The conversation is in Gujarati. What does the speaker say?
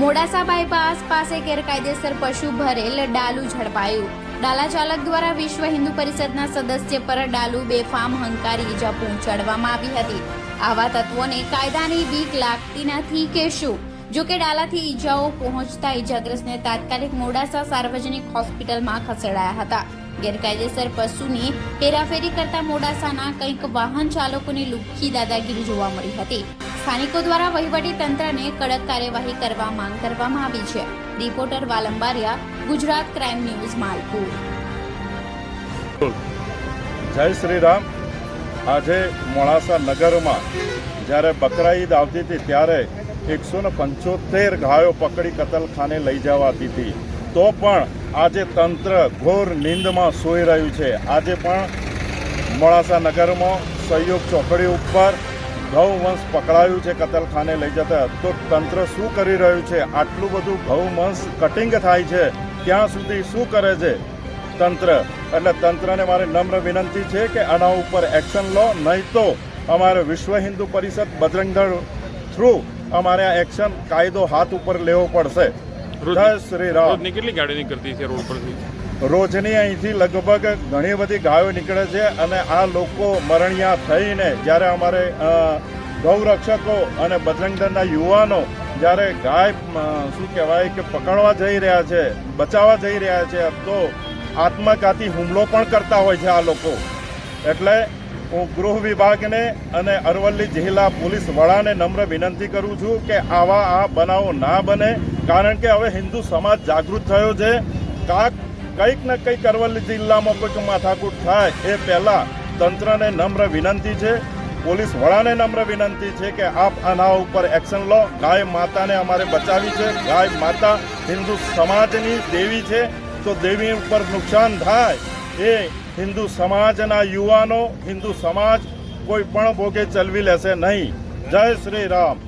મોડાસા બાયપાસ પાસે ગેરકાયદેસર પશુ ભરેલ ડાલુ ઝડપાયું. ડાલા ચાલક દ્વારા વિશ્વ હિન્દુ પરિષદના સદસ્ય પર ડાલુ બેફામ હંકારી ઈજા પહોંચાડવામાં આવી હતી. આવા તત્વોને કાયદાની બીક લાગતી નથી કે શું જો કે ડાલાથી ઈજાઓ પહોંચતા ઈજાગ્રસ્તને તાત્કાલિક મોડાસા સાર્વજનિક હોસ્પિટલમાં ખસેડાયા હતા. ગેરકાયદેસર પશુની હેરાફેરી કરતા મોડાસાના કંઈક વાહન ચાલકોની લુખ્ખી દાદાગીરી જોવા મળી હતી. સ્થાનિકો દ્વારા વહીવટી તંત્રને કડક કાર્યવાહી કરવા માંગ કરવામાં આવી છે. Reporter Valambariya, Gujarat crime news, Malpur. Jai Shri Ram. આજે મોડાસા નગરમાં જ્યારે બકરા ઈદ આવતી હતી ત્યારે એકસો ને પંચોતેર ગાયો પકડી કતલખાને લઈ જવાતી હતી. તો પણ આજે તંત્ર ઘોર નીંદમાં સૂઈ રહ્યું છે. આજે પણ મોડાસા નગરમાં સહયોગ ચોકડી ઉપર ગૌવંશ પકડાયું છે કતલખાને લઈ જતા. તો તંત્ર શું કરી રહ્યું છે? આટલું બધું ગૌવંશ કટિંગ થાય છે. ત્યાં સુધી શું કરે છે તંત્ર? એટલે તંત્રને મારી નમ્ર વિનંતી છે કે આના ઉપર એક્શન લો નહીં તો અમારે વિશ્વ હિન્દુ પરિષદ બજરંગદળ થ્રુ અમારે આ એક્શન કાયદો હાથ ઉપર લેવો પડશે. જય શ્રી રામ. કેટલી ગાડી નીકળતી છે રોડ પરથી? રોજની અહીંથી લગભગ ઘણી બધી ગાયો નીકળે છે અને આ લોકો મરણિયા થઈને જ્યારે અમારે ગૌરક્ષકો અને બજરંગદળના યુવાનો જ્યારે ગાય શું કહેવાય કે પકડવા જઈ રહ્યા છે, બચાવવા જઈ રહ્યા છે તો આત્મઘાતી હુમલો પણ કરતા હોય છે આ લોકો. એટલે હું ગૃહ વિભાગને અને અરવલ્લી જિલ્લા પોલીસ વડાને નમ્ર વિનંતી કરું છું કે આવા આ બનાવો ના બને, કારણ કે હવે હિન્દુ સમાજ જાગૃત થયો છે. કાંક કંઈક ને કંઈક અરવલ્લી જિલ્લામાં કોઈક માથાકૂટ થાય, એ પહેલાં તંત્રને નમ્ર વિનંતી છે, પોલીસ વડાને નમ્ર વિનંતી છે કે આપ આના ઉપર એક્શન લો. ગાય માતાને અમારે બચાવી છે. ગાય માતા હિન્દુ સમાજની દેવી છે. તો દેવી ઉપર નુકસાન થાય એ હિન્દુ સમાજના યુવાનો, હિન્દુ સમાજ કોઈ પણ ભોગે ચલવી લેશે નહીં. જય શ્રી રામ.